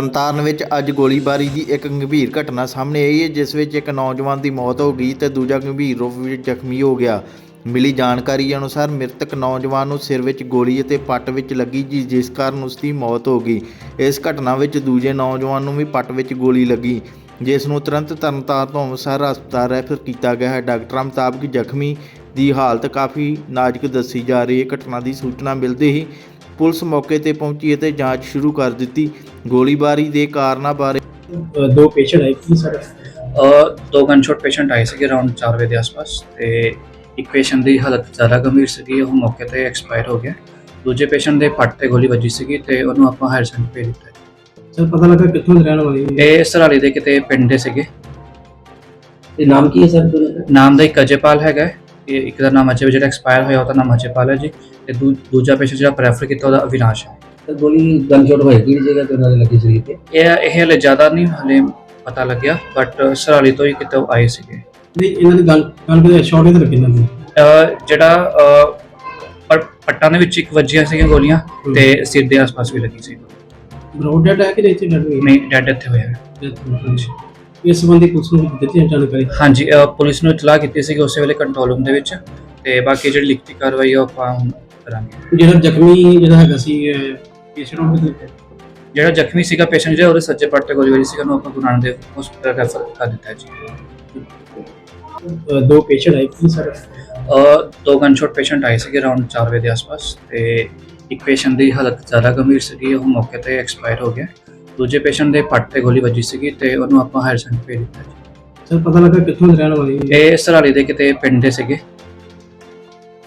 ਤਰਨਤਾਰਨ ਵਿੱਚ ਅੱਜ ਗੋਲੀਬਾਰੀ ਦੀ ਇੱਕ ਗੰਭੀਰ ਘਟਨਾ ਸਾਹਮਣੇ ਆਈ ਹੈ, ਜਿਸ ਵਿੱਚ ਇੱਕ ਨੌਜਵਾਨ ਦੀ ਮੌਤ ਹੋ ਗਈ ਤੇ ਦੂਜਾ ਗੰਭੀਰ ਰੂਪ ਵਿੱਚ ਜ਼ਖਮੀ ਹੋ ਗਿਆ। ਮਿਲੀ ਜਾਣਕਾਰੀ ਅਨੁਸਾਰ ਮ੍ਰਿਤਕ ਨੌਜਵਾਨ ਨੂੰ ਸਿਰ ਵਿੱਚ ਗੋਲੀ ਅਤੇ ਪੱਟ ਵਿੱਚ ਲੱਗੀ ਜਿ- ਜਿਸ ਕਾਰਨ ਉਸ ਦੀ ਮੌਤ ਹੋ ਗਈ। ਇਸ ਘਟਨਾ ਵਿੱਚ ਦੂਜੇ ਨੌਜਵਾਨ ਨੂੰ ਵੀ ਪੱਟ ਵਿੱਚ ਗੋਲੀ ਲੱਗੀ, ਜਿਸ ਨੂੰ ਤੁਰੰਤ ਤਰਨਤਾਰਨ ਤੋਂ ਅੰਮ੍ਰਿਤਸਰ ਹਸਪਤਾਲ ਰੈਫਰ ਕੀਤਾ ਗਿਆ ਹੈ। ਡਾਕਟਰਾਂ ਮੁਤਾਬਕ ਜ਼ਖਮੀ ਦੀ ਹਾਲਤ ਕਾਫੀ ਨਾਜ਼ੁਕ ਦੱਸੀ ਜਾ ਰਹੀ ਹੈ। ਘਟਨਾ ਦੀ ਸੂਚਨਾ ਮਿਲਦੇ ਹੀ ਪੁਲਿਸ ਮੌਕੇ ਤੇ ਪਹੁੰਚੀ ਅਤੇ ਜਾਂਚ ਸ਼ੁਰੂ ਕਰ ਦਿੱਤੀ। ਗੋਲੀਬਾਰੀ ਦੇ ਕਾਰਨਾਂ ਬਾਰੇ ਅ, ਦੋ ਪੇਸ਼ੈਂਟ ਆਏ ਕੀ ਸਰ? ਅ, ਦੋ ਗਨਸ਼ਾਟ ਪੇਸ਼ੈਂਟ ਆਏ ਸੀਗੇ ਅਰਾਊਂਡ 4 ਵਜੇ ਦੇ ਆਸ-ਪਾਸ ਤੇ ਇੱਕ ਪੇਸ਼ੈਂਟ ਦੀ ਹਾਲਤ ਜ਼ਿਆਦਾ ਗੰਭੀਰ ਸੀਗੀ ਉਹ ਮੌਕੇ ਤੇ ਐਕਸਪਾਇਰ ਹੋ ਗਿਆ। ਦੂਜੇ ਪੇਸ਼ੈਂਟ ਦੇ ਪੱਟ ਤੇ ਗੋਲੀ ਵੱਜੀ ਸੀਗੀ ਤੇ ਉਹਨੂੰ ਆਪਾਂ ਹਾਇਰ ਸੈਂਟਰ ਭੇਜ ਦਿੱਤਾ। ਸਰ ਪਤਾ ਲੱਗਾ ਕਿੱਥੋਂ ਦੇ ਰਹਿਣ ਵਾਲੇ ਨੇ? ਇਹ ਸਰਾਲੀ ਦੇ ਕਿਤੇ ਪਿੰਡ ਦੇ ਸੀਗੇ। ਤੇ ਨਾਮ ਕੀ ਹੈ ਸਰ? ਨਾਮ ਦਾ ਇੱਕ ਅਜੇਪਾਲ ਹੈਗਾ ਹੈ, ਇੱਕ ਦਾ ਨਾਮ ਅਜੇ ਜਿਹੜਾ ਐਕਸਪਾਇਰ ਹੋਇਆ ਉਹਦਾ ਨਾਮ ਅਜੇਪਾਲ ਹੈ ਜੀ ਤੇ ਦੂ- ਦੂਜਾ ਪੇਸ਼ੈਂਟ ਜਿਹੜਾ ਪ੍ਰੈਫਰ ਕੀਤਾ ਉਹਦਾ ਅਵਿਨਾਸ਼ ਹੈ। ਸਰ ਗੋਲੀ ਗਨ ਸ਼ਾਟ ਹੋਈ ਕਿਹੜੀ ਜਗ੍ਹਾ ਤੇ ਉਹਨਾਂ ਦੇ ਲੱਗੀ ਸਰੀਰ ਤੇ ਇਹ ਇਹ ਹਲੇ ਜ਼ਿਆਦਾ ਨਹੀਂ ਹਲੇ ਪਤਾ ਲੱਗਿਆ ਬਟ ਸਰਾਲੀ ਤੋਂ ਹੀ ਕਿਤੇ ਆਏ ਸੀਗੇ। ਨਹੀਂ ਇਹਨਾਂ ਦੀ ਗਨ ਗਨ ਦੇ ਸ਼ਾਟ ਇਹਦੇ ਲੱਗੇ ਇਹਨਾਂ ਦੀ ਜਿਹੜਾ ਪਰ ਪੱਟਾਂ ਦੇ ਵਿੱਚ ਇੱਕ ਵੱਜੀਆਂ ਸੀਗੀਆਂ ਗੋਲੀਆਂ ਤੇ ਸਿਰ ਦੇ ਆਸ-ਪਾਸ ਵੀ ਲੱਗੀ ਸੀ। ਬਰੋਡ ਡੈਡ ਹੈ ਕਿ ਇੱਥੇ ਡੈਡ ਹੋਈ ਨਹੀਂ ਡੈਡ ਇੱਥੇ ਹੋਇਆ। ਹੈ। ਇਸ ਸੰਬੰਧੀ ਪੁਲਿਸ ਨੂੰ ਦਿੱਤੀ ਜਾਣਕਾਰੀ? ਹਾਂਜੀ ਅ, ਪੁਲਿਸ ਨੂੰ ਇਤਲਾਹ ਕੀਤੀ ਸੀ ਕਿ ਉਸੇ ਵੇਲੇ ਕੰਟਰੋਲ ਰੂਮ ਦੇ ਵਿੱਚ ਤੇ ਬਾਕੀ ਜਿਹੜੀ ਲਿਖਤੀ ਕਾਰਵਾਈ ਆ ਉਹ ਆਪਾਂ ਹੁਣ ਕਰਾਂਗੇ। ਜਿਹੜਾ ਜ਼ਖਮੀ ਜਿਹੜਾ ਹੈਗਾ ਸੀ ਪੇਸ਼ੈਂਟ ਕਿੱਥੇ ਜਿਹੜਾ ਜ਼ਖਮੀ ਸੀਗਾ ਪੇਸ਼ੈਂਟ ਜਿਹੜਾ ਉਹਦੇ ਸੱਜੇ ਪੱਟ ਤੇ ਗੋਲੀ ਵੱਜੀ ਸੀਗਾ ਉਹਨੂੰ ਆਪਾਂ ਗੁਰੂ ਨਾਨਕ ਦੇਵ ਹਸਪੀਟਲ ਰੈਫਰ ਕਰ ਦਿੱਤਾ ਜੀ। ਦੋ ਪੇਸ਼ੈਂਟ ਆਏ ਕੀ ਸਰ? ਅ, ਦੋ ਗਨਸ਼ਾਟ ਪੇਸ਼ੈਂਟ ਆਏ ਸੀਗੇ ਅਰਾਊਂਡ 4 ਵਜੇ ਦੇ ਆਸ-ਪਾਸ ਤੇ ਇੱਕ ਪੇਸ਼ੈਂਟ ਦੀ ਹਾਲਤ ਜ਼ਿਆਦਾ ਗੰਭੀਰ ਸੀਗੀ ਉਹ ਮੌਕੇ ਤੇ ਐਕਸਪਾਇਰ ਹੋ ਗਿਆ। ਦੂਜੇ ਪੇਸ਼ੈਂਟ ਦੇ ਪੱਟ ਤੇ ਗੋਲੀ ਵੱਜੀ ਸੀਗੀ ਤੇ ਉਹਨੂੰ ਆਪਾਂ ਹਾਇਰ ਸੈਂਟਰ ਭੇਜ ਦਿੱਤਾ ਜੀ। ਸਰ ਪਤਾ ਲੱਗਾ ਕਿੱਥੋਂ ਦੇ ਰਹਿਣ ਵਾਲੇ ਨੇ? ਇਹ ਸਰਾਲੀ ਦੇ ਕਿਤੇ ਪਿੰਡ ਦੇ ਸੀਗੇ।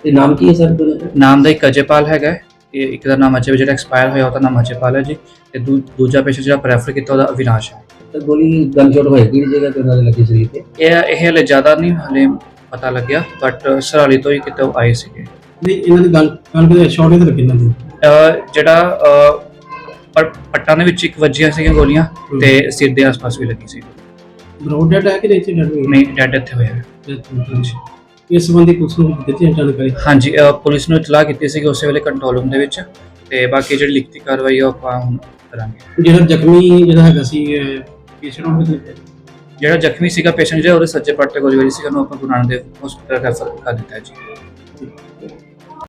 ਤੇ ਨਾਮ ਕੀ ਹੈ ਸਰ ਦੋਨਾਂ ਦਾ ਨਾਮ ਦਾ ਇੱਕ ਅਜੇਪਾਲ ਹੈਗਾ ਹੈ, ਇਹ ਇੱਕ ਦਾ ਨਾਮ ਅਜੇ ਜਿਹੜਾ ਐਕਸਪਾਇਰ ਹੋਇਆ ਉਹਦਾ ਨਾਮ ਅਜੇਪਾਲ ਹੈ ਜੀ। ਤੇ ਦੂ- ਦੂਜਾ ਪੇਸ਼ੈਂਟ ਜਿਹੜਾ ਪ੍ਰੈਫਰ ਕੀਤਾ ਉਹਦਾ ਅਵਿਨਾਸ਼ ਹੈ। ਸਰ ਗੋਲੀ ਗਨ ਸ਼ਾਟ ਹੋਈ ਕਿਹੜੀ ਜਗ੍ਹਾ ਤੇ ਉਹਨਾਂ ਦੇ ਲੱਗੀ ਸਰੀਰ ਤੇ? ਇਹ ਇਹ ਹਲੇ ਜ਼ਿਆਦਾ ਨਹੀਂ ਹਲੇ ਪਤਾ ਲੱਗਿਆ ਬਟ ਸਰਾਲੀ ਤੋਂ ਹੀ ਕਿਤੇ ਆਏ ਸੀਗੇ। ਨਹੀਂ ਇਹਨਾਂ ਦੀ ਗਨ ਗਨ ਦੇ ਸ਼ਾਟ ਇਹਦੇ ਲੱਗੇ ਇਹਨਾਂ ਦੀ ਜਿਹੜਾ ਪਰ ਪੱਟਾਂ ਦੇ ਵਿੱਚ ਇੱਕ ਵੱਜੀਆਂ ਸੀਗੀਆਂ ਗੋਲੀਆਂ ਤੇ ਸਿਰ ਦੇ ਆਸ-ਪਾਸ ਵੀ ਲੱਗੀ ਸੀ। ਬਰੋਡ ਡੈਡ ਹੈ ਕਿ ਇੱਥੇ ਡੈਡ ਹੋਈ ਨਹੀਂ ਡੈਡ ਇੱਥੇ ਹੋਇਆ। ਹੈ। ਇਸ ਸੰਬੰਧੀ ਪੁਲਿਸ ਨੂੰ ਦਿੱਤੀ ਹੈ ਜਾਣਕਾਰੀ? ਹਾਂਜੀ ਪੁਲਿਸ ਨੂੰ ਇਤਲਾਹ ਕੀਤੀ ਸੀ ਕਿ ਉਸੇ ਵੇਲੇ ਕੰਟਰੋਲ ਰੂਮ ਦੇ ਵਿੱਚ ਤੇ ਬਾਕੀ ਜਿਹੜੀ ਲਿਖਤੀ ਕਾਰਵਾਈ ਆ ਉਹ ਆਪਾਂ ਹੁਣ ਕਰਾਂਗੇ। ਜਿਹੜਾ ਜ਼ਖਮੀ ਜਿਹੜਾ ਹੈਗਾ ਸੀ ਪੇਸ਼ੈਂਟ ਉਹ ਕਿੱਥੇ ਜਿਹੜਾ ਜ਼ਖਮੀ ਸੀਗਾ ਪੇਸ਼ੈਂਟ ਜਿਹੜਾ ਉਹਦੇ ਸੱਜੇ ਪੱਟ ਤੇ ਗੋਲੀ ਵੱਜੀ ਸੀ ਉਹਨੂੰ ਆਪਾਂ ਗੁਰੂ ਨਾਨਕ ਦੇਵ ਹਸਪੀਟਲ ਰੈਫਰ ਕਰ ਦਿੱਤਾ ਜੀ।